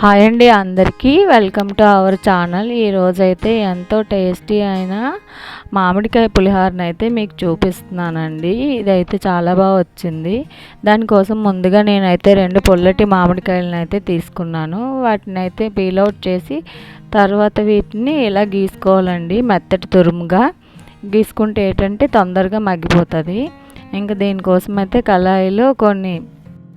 Hi అండి అందరికీ. Welcome to our channel. ఈరోజైతే ఎంతో టేస్టీ అయిన మామిడికాయ పులిహోరని అయితే మీకు చూపిస్తున్నానండి. ఇదైతే చాలా బాగా వచ్చింది. దానికోసం ముందుగా నేనైతే రెండు పొల్లటి మామిడికాయలను అయితే తీసుకున్నాను. వాటిని అయితే పీలౌట్ చేసి తర్వాత వీటిని ఇలా గీసుకోవాలండి మెత్తటి తురుముగా. గీసుకుంటే ఏంటంటే తొందరగా మగ్గిపోతుంది. ఇంకా దీనికోసం అయితే కళాయిలో కొన్ని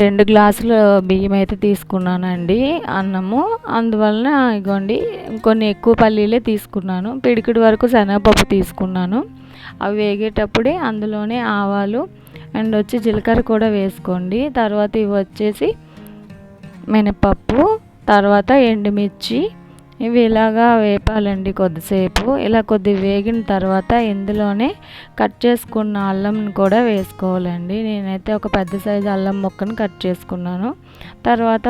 రెండు గ్లాసులు బియ్యం అయితే తీసుకున్నానండి అన్నము. అందువలన ఇగోండి కొన్ని ఎక్కువ పల్లీలే తీసుకున్నాను. పిడికిడి వరకు శనగపప్పు తీసుకున్నాను. అవి వేగేటప్పుడే అందులోనే ఆవాలు అండ్ వచ్చి జీలకర్ర కూడా వేసుకోండి. తర్వాత ఇవి వచ్చేసి మినపప్పు తర్వాత ఎండుమిర్చి ఇవి ఇలాగా వేపాలండి కొద్దిసేపు. ఇలా కొద్ది వేగిన తర్వాత ఇందులోనే కట్ చేసుకున్న అల్లం కూడా వేసుకోవాలండి. నేనైతే ఒక పెద్ద సైజు అల్లం ముక్కను కట్ చేసుకున్నాను. తర్వాత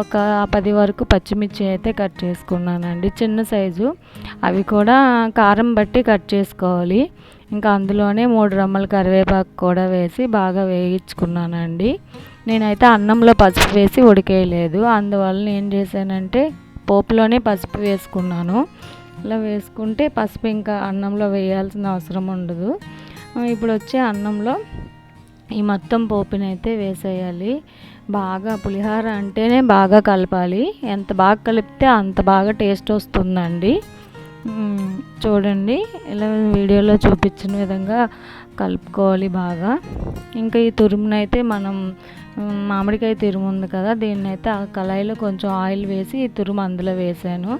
ఒక పది వరకు పచ్చిమిర్చి అయితే కట్ చేసుకున్నానండి. చిన్న సైజు. అవి కూడా కారం బట్టి కట్ చేసుకోవాలి. ఇంకా అందులోనే మూడు రమ్మల కరివేపాకు కూడా వేసి బాగా వేయించుకున్నానండి. నేనైతే అన్నంలో పసుపు వేసి ఉడికేయలేదు. అందువల్ల ఏం చేశానంటే పోపులోనే పసుపు వేసుకున్నాను. ఇలా వేసుకుంటే పసుపు ఇంకా అన్నంలో వేయాల్సిన అవసరం ఉండదు. ఇప్పుడు వచ్చే అన్నంలో ఈ మొత్తం పోపునైతే వేసేయాలి. బాగా పులిహోర అంటేనే బాగా కలపాలి. ఎంత బాగా కలిపితే అంత బాగా టేస్ట్ వస్తుందండి. చూడండి ఇలా వీడియోలో చూపించిన విధంగా కలుపుకోవాలి బాగా. ఇంకా ఈ తురుమునైతే మనం మామిడికాయ తురుము ఉంది కదా దీన్ని అయితే ఆ కళాయిలో కొంచెం ఆయిల్ వేసి తురుము అందులో వేసాను.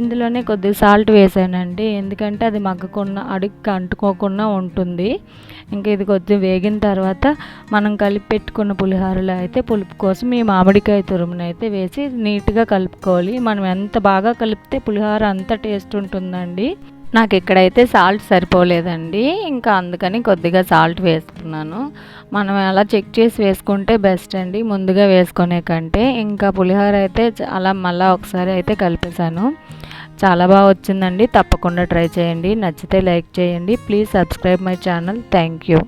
ఇందులోనే కొద్దిగా సాల్ట్ వేసానండి. ఎందుకంటే అది మగ్గకుండా అడుగుకి అంటుకోకుండా ఉంటుంది. ఇంకా ఇది కొద్దిగా వేగిన తర్వాత మనం కలిపి పెట్టుకున్న పులిహోరలో అయితే పులుపు కోసం ఈ మామిడికాయ తురుమును అయితే వేసి నీట్గా కలుపుకోవాలి. మనం ఎంత బాగా కలిపితే పులిహోర అంత టేస్ట్ ఉంటుందండి. నాకు ఇక్కడైతే సాల్ట్ సరిపోలేదండి. ఇంకా అందుకని కొద్దిగా సాల్ట్ వేసుకున్నాను మనం అలా చెక్ చేసి వేసుకుంటే బెస్ట్ అండి. ముందుగా వేసుకునే కంటే ఇంకా పులిహోర అయితే అలా మళ్ళీ ఒకసారి అయితే కలిపేశాను. చాలా బాగా వచ్చిందండి. తప్పకుండా ట్రై చేయండి. నచ్చితే లైక్ చేయండి. Please subscribe my channel thank you